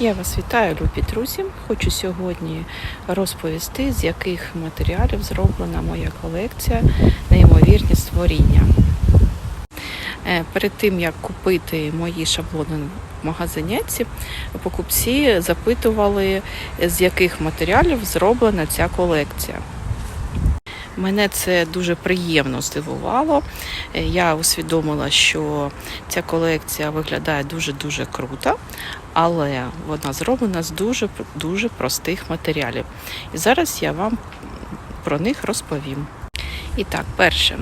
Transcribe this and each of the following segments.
Я вас вітаю, любі друзі. Хочу сьогодні розповісти, з яких матеріалів зроблена моя колекція неймовірні створіння. Е, Перед тим як купити мої шаблони в магазинці, покупці запитували, з яких матеріалів зроблена ця колекція. Мене це дуже приємно здивувало. Е, Я усвідомила, що ця колекція виглядає дуже-дуже круто, але вона зроблена з дуже дуже простих матеріалів. І зараз я вам про них розповім. І так, перше,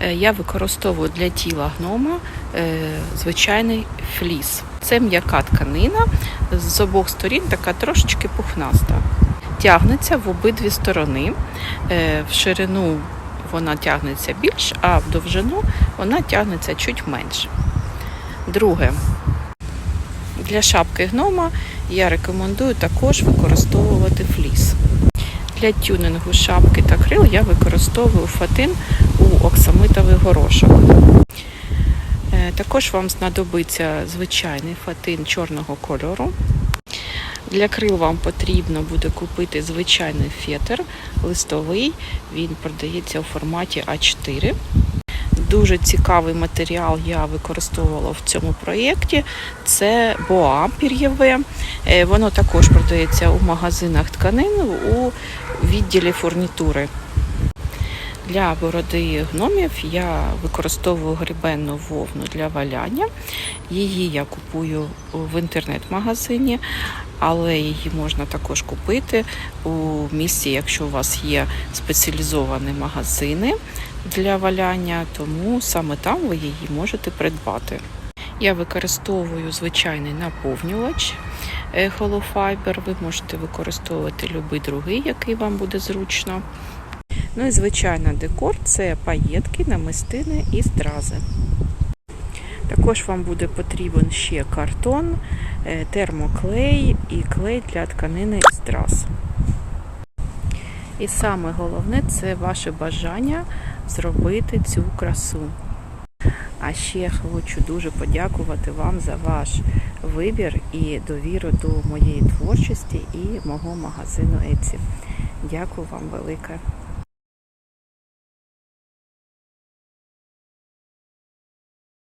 е, я використовую для тіла гнома е, звичайний фліс. Це м'яка тканина, з обох сторін така трошечки пухнаста. Тягнеться в обидві сторони. Е, В ширину вона тягнеться більш, а в довжину вона тягнеться чуть менше. Друге, для шапки гнома я рекомендую також використовувати фліс. Для тюнингу шапки та крил я використовую фатин у оксамитовий горошок. Е, Також вам знадобиться звичайний фатин чорного кольору. Для крил вам потрібно буде купити звичайний фетр листовий. Він продається у форматі А4. Дуже цікавий матеріал я використовувала в цьому проєкті. Це боа пір'єве. Е, Воно також продається у магазинах тканин у відділі фурнітури. Для бороди гномів я використовую грібенну вовну для валяння. Її я купую в інтернет-магазині, але її можна також купити у місці, якщо у вас є спеціалізовані магазини для валяння, тому саме там ви її можете придбати. Я використовую звичайний наповнювач е, Hollow Fiber. Ви можете використовувати будь-який другий, який вам буде зручно. Ну і звичайно, декор це паєтки, намистини і стрази. Також вам буде потрібен ще картон, е, термоклей і клей для тканини і страз. І саме головне це ваше бажання зробити цю красу. А ще хочу дуже подякувати вам за ваш вибір і довіру до моєї творчості і мого магазину Etsy. Дякую вам велике.